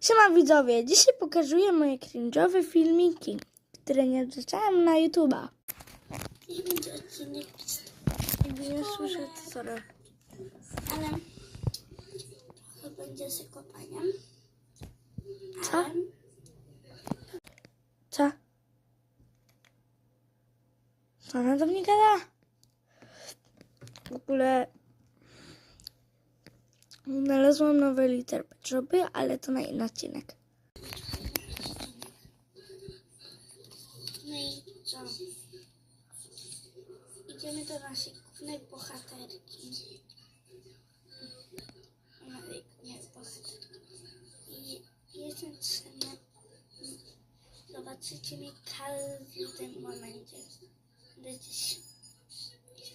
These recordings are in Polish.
Siema widzowie, dzisiaj pokazuję moje cringe'owe filmiki, które nie wrzucałem na YouTube'a. I będzie odcinek Jakby nie słyszę, to sorry. ale trochę będzie z kopaniem. Co? Co? Co ona do mnie gada? W ogóle znalazłam nowe litery potrzeby, ale to na inny odcinek. No i co? Idziemy do naszej głównej bohaterki. Nie bohaterki. I jestem trzema. Zobaczycie mnie w każdym momencie. Gdzieś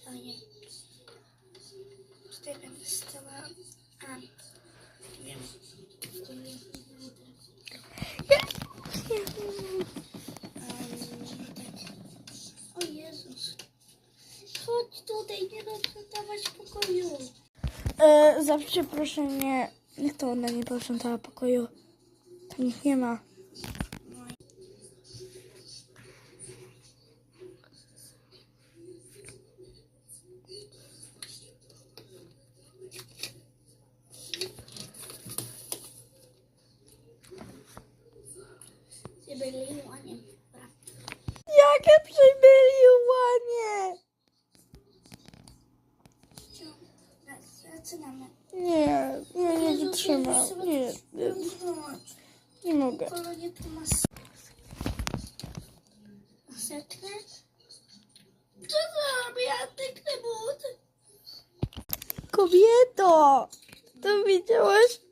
stoję. Tutaj będę stała. O Jezus. Chodź tutaj, nie rozdawać pokoju. E, za przeproszenie, niech to ona nie posprzątała pokoju. Tam ich nie ma. Ty byli ładnie. Jakie przybyliwanie! Zaczynamy. Nie, ja nie wytrzymam. Nie, nie, nie mogę. Kolonie tu masz. Maseczkę? Co zrobię? Ja tyknę but. Kobieto! To widziałaś?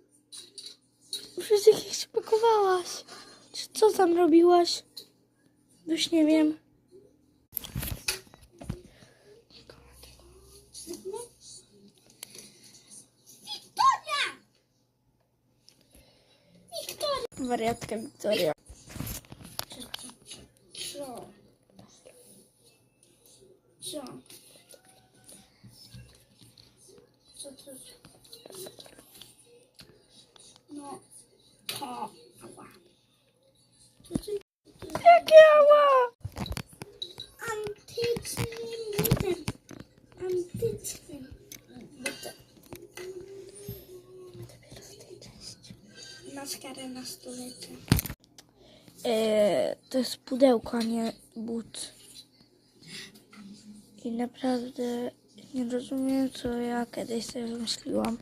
Tam robiłaś? Już nie wiem. Wiktoria! Wiktoria! Wariatka Wiktoria. Co? Co? Co to? No, to. Ała. To ty Jakie ała! antycznym butem. Antycznym butem. Maskarę na stulecie. Eee, to jest pudełko, a nie but. I naprawdę nie rozumiem, co ja kiedyś sobie wymyśliłam.